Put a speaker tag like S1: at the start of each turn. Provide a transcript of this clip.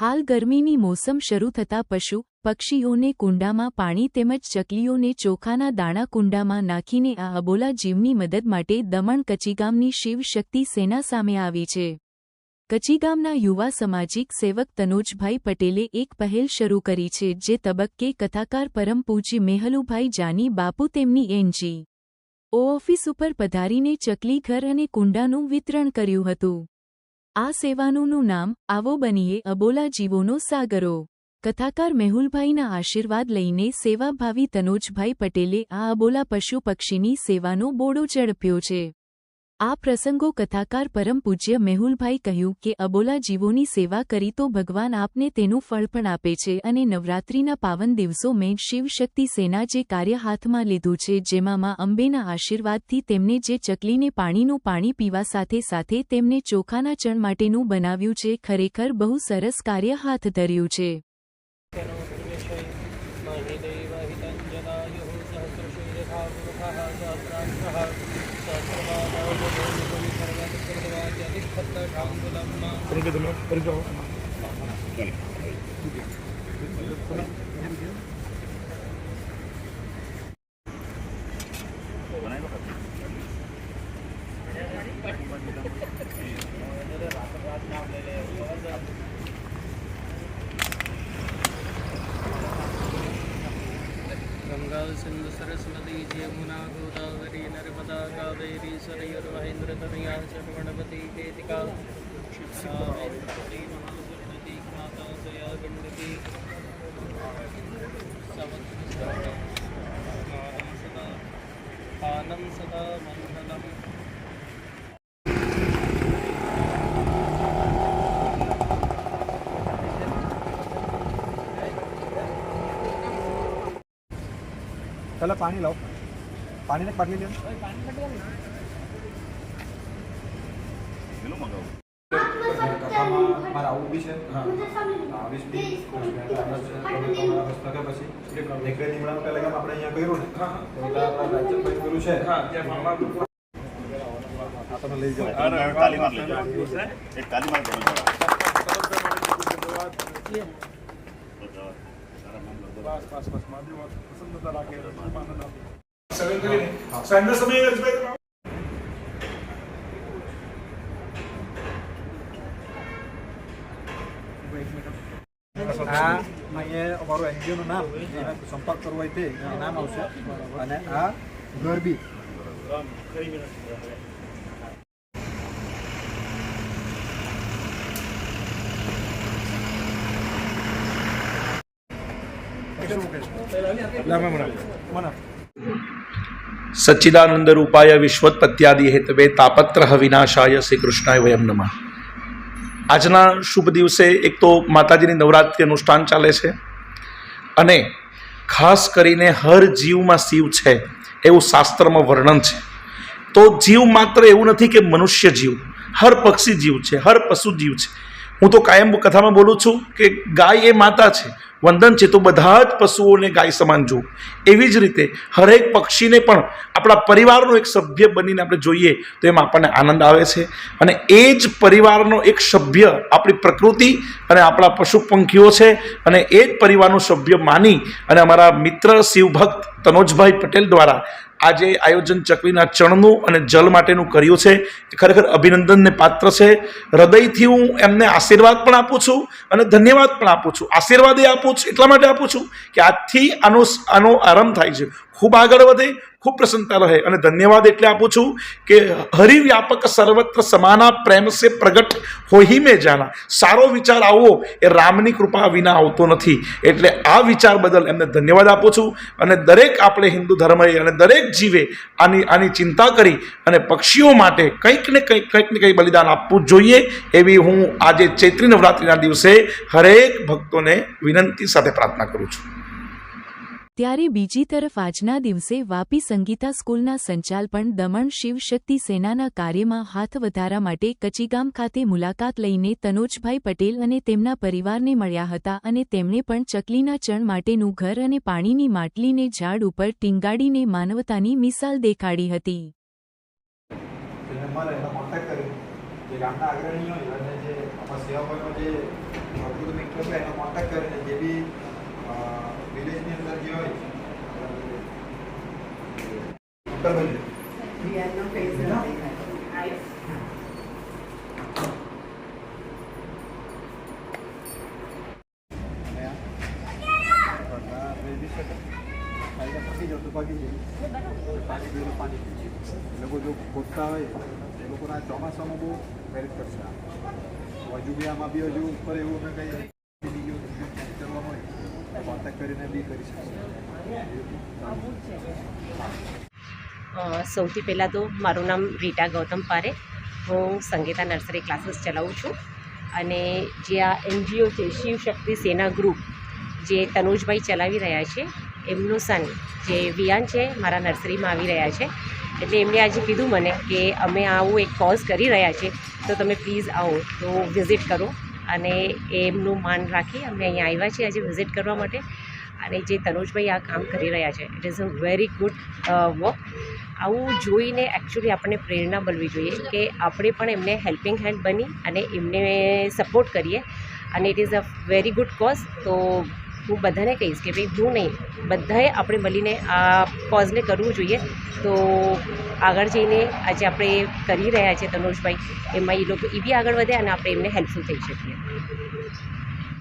S1: હાલ ગરમીની મોસમ શરૂ થતાં પશુ, પક્ષીઓને કુંડામાં પાણી તેમજ ચકલીઓને ચોખાના દાણા કુંડામાં નાખીને આ અબોલા જીવની મદદ માટે દમણ કચીગામની શિવશક્તિ સેના સામે આવી છે. કચીગામના યુવા સામાજિક સેવક તનોજભાઈ પટેલે એક પહેલ શરૂ કરી છે જે તબક્કે કથાકાર પરમ પૂજ્ય મેહલુભાઈ જાની બાપુ તેમની એનજી. ઓ ઓફિસ ઉપર પધારીને ચકલી ઘર અને કુંડાનું વિતરણ કર્યું હતું. આ સેવાનુંનું નામ આવો બનીએ અબોલા જીવોનો સાગરો. કથાકાર મેહુલભાઈના આશીર્વાદ લઈને સેવાભાવી તનોજભાઈ પટેલે આ અબોલા પશુ પક્ષીની સેવાનો બોડો ઝડપ્યો છે. આ પ્રસંગો કથાકાર પરમ પૂજ્ય મેહુલભાઈ કહ્યું કે અબોલા જીવોની સેવા કરી તો ભગવાન આપને તેનું ફળ પણ આપે છે અને નવરાત્રિના પાવન દિવસો મેં શિવશક્તિ સેના જે કાર્ય હાથમાં લીધું છે જેમાં માં અંબેના આશીર્વાદથી તેમને જે ચકલીને પાણીનું પાણી પીવા સાથે સાથે તેમને ચોખાના ચણ માટેનું બનાવ્યું છે, ખરેખર બહુ સરસ કાર્ય હાથ ધર્યું છે.
S2: सहस्रमानवजोनिर्वाद्यधिष्ठत्तशाङ्गुलम् गङ्गा सिन्धु सरस्वती जमुना गोदावरी देवी सरयुर्वहेन्द्रतनया षट्गणपति केतिका श्रीमहागणपति माताजया गणपति आनं सदा मङ्गलम्
S3: चला पाणी लाव પાણીને પાટલી લ્યો કથામાં મારે આવું બી છે આવીશ બી પછી એક બે લીમડાનું પહેલા આપણે અહીંયા કર્યું ને તો એટલે આપણે કર્યું છે આ તમે લઈ જાઓ
S4: તાલીમાર લઈ જાઓ. એક તાલીમાર કરો જરા.
S3: આ અહીંયા અમારું એનજીઓનું નામ જેને સંપર્ક કરવો હોય તે એનું નામ આવશે અને આ ગરબી મને
S5: સચ્ચિદાનંદ રૂપાય વિશ્વોત્પત્યાદિ હેતવે તાપત્ર વિનાશાય શ્રી કૃષ્ણાય વયમ નમઃ આજના શુભ દિવસે એક તો માતાજીની નવરાત્રિ અનુષ્ઠાન ચાલે છે અને ખાસ કરીને હર જીવમાં શિવ છે એવું શાસ્ત્રમાં વર્ણન છે તો જીવ માત્ર એવું નથી કે મનુષ્ય જીવ હર પક્ષી જીવ છે હર પશુ જીવ છે હું તો કાયમ કથામાં બોલું છું કે ગાય એ માતા છે વંદન છે તો બધા જ પશુઓને ગાય સમાન જોવું એવી જ રીતે હરેક પક્ષીને પણ આપણા પરિવારનો એક સભ્ય બનીને આપણે જોઈએ તો એમાં આપણને આનંદ આવે છે. અને એ જ પરિવારનો એક સભ્ય આપણી પ્રકૃતિ અને આપણા પશુ પંખીઓ છે. અને એ જ પરિવારનું સભ્ય માની અને અમારા મિત્ર શિવભક્ત તનોજભાઈ પટેલ દ્વારા આજે આયોજન ચકલીના ચણનું અને જલ માટેનું કર્યું છે. એ ખરેખર અભિનંદનને પાત્ર છે. હૃદયથી હું એમને આશીર્વાદ પણ આપું છું અને ધન્યવાદ પણ આપું છું. આશીર્વાદ એ આપું છું એટલા માટે આપું છું કે આજથી આનો આનો આરંભ થાય છે. ખૂબ આગળ વધે, ખૂબ પ્રસન્નતા રહે. અને ધન્યવાદ એટલે આપું છું કે હરિવ્યાપક સર્વત્ર સમાના પ્રેમ સે પ્રગટ હોહી મેં જાના. સારો વિચાર આવવો એ રામની કૃપા વિના આવતો નથી. એટલે આ વિચાર બદલ એમને ધન્યવાદ આપું છું. અને દરેક આપણે હિન્દુ ધર્મએ અને દરેક જીવે આની આની ચિંતા કરી અને પક્ષીઓ માટે કંઈક ને કંઈક કંઈક ને કંઈક બલિદાન આપવું જોઈએ એવી હું આજે ચૈત્રી નવરાત્રિના દિવસે હરેક ભક્તોને વિનંતી સાથે પ્રાર્થના કરું છું.
S1: ત્યારે બીજી તરફ આજના દિવસે વાપી સંગીતા સ્કૂલના સંચાલપણ દમણ શિવશક્તિ સેનાના કાર્યમાં હાથ વધારા માટે કચીગામ ખાતે મુલાકાત લઈને તનોજભાઈ પટેલ અને તેમના પરિવારને મળ્યા હતા અને તેમણે પણ ચકલીના ચણ માટેનું ઘર અને પાણીની માટલીને ઝાડ ઉપર ટીંગાડીને માનવતાની મિસાલ દેખાડી હતી.
S3: અને જે અમારા સેવાભાઈનો જે કરવું એનો કોન્ટેક્ટ કરીને જે બી વિલેજની અંદર જે હોય લોકો જો ખોદતા હોય એ લોકોના ચોમાસામાં બહુ મેરેજ કરશે આ. હજુ બી આમાં બી હજુ ઉપર એવું ને કંઈ બીજું બીજું ચેક કરવા હોય તો
S6: સૌથી પહેલાં તો મારું નામ રીટા ગૌતમ પારે. હું સંગીતા નર્સરી ક્લાસીસ ચલાવું છું. અને જે આ એનજીઓ છે, શિવશક્તિ સેના ગ્રુપ, જે તનુજભાઈ ચલાવી રહ્યા છે, એમનું સન જે વિયાન છે, મારા નર્સરીમાં આવી રહ્યા છે. એટલે એમણે આજે કીધું મને કે અમે આવું એક કોઝ કરી રહ્યા છે. તો તમે પ્લીઝ આવો, તો વિઝિટ કરો. અને એમનું માન રાખી અમે અહીંયા આવ્યા છીએ આજે વિઝિટ કરવા માટે. અને જે તનુજભાઈ આ કામ કરી રહ્યા છે it is a very good work આવું જોઈને એકચ્યુઅલી આપણને પ્રેરણા મળવી જોઈએ કે આપણે પણ એમને હેલ્પિંગ હેન્ડ બની અને એમને સપોર્ટ કરીએ. અને it is a very good cause તો હું બધાને કહીશ કે ભાઈ હું નહીં, બધાએ આપણે મળીને આ કોઝને કરવું જોઈએ. તો આગળ જઈને આજે આપણે કરી રહ્યા છીએ તનોજભાઈ. એમાં એ લોકો એ બી આગળ વધે અને આપણે એમને હેલ્પફુલ થઈ શકીએ.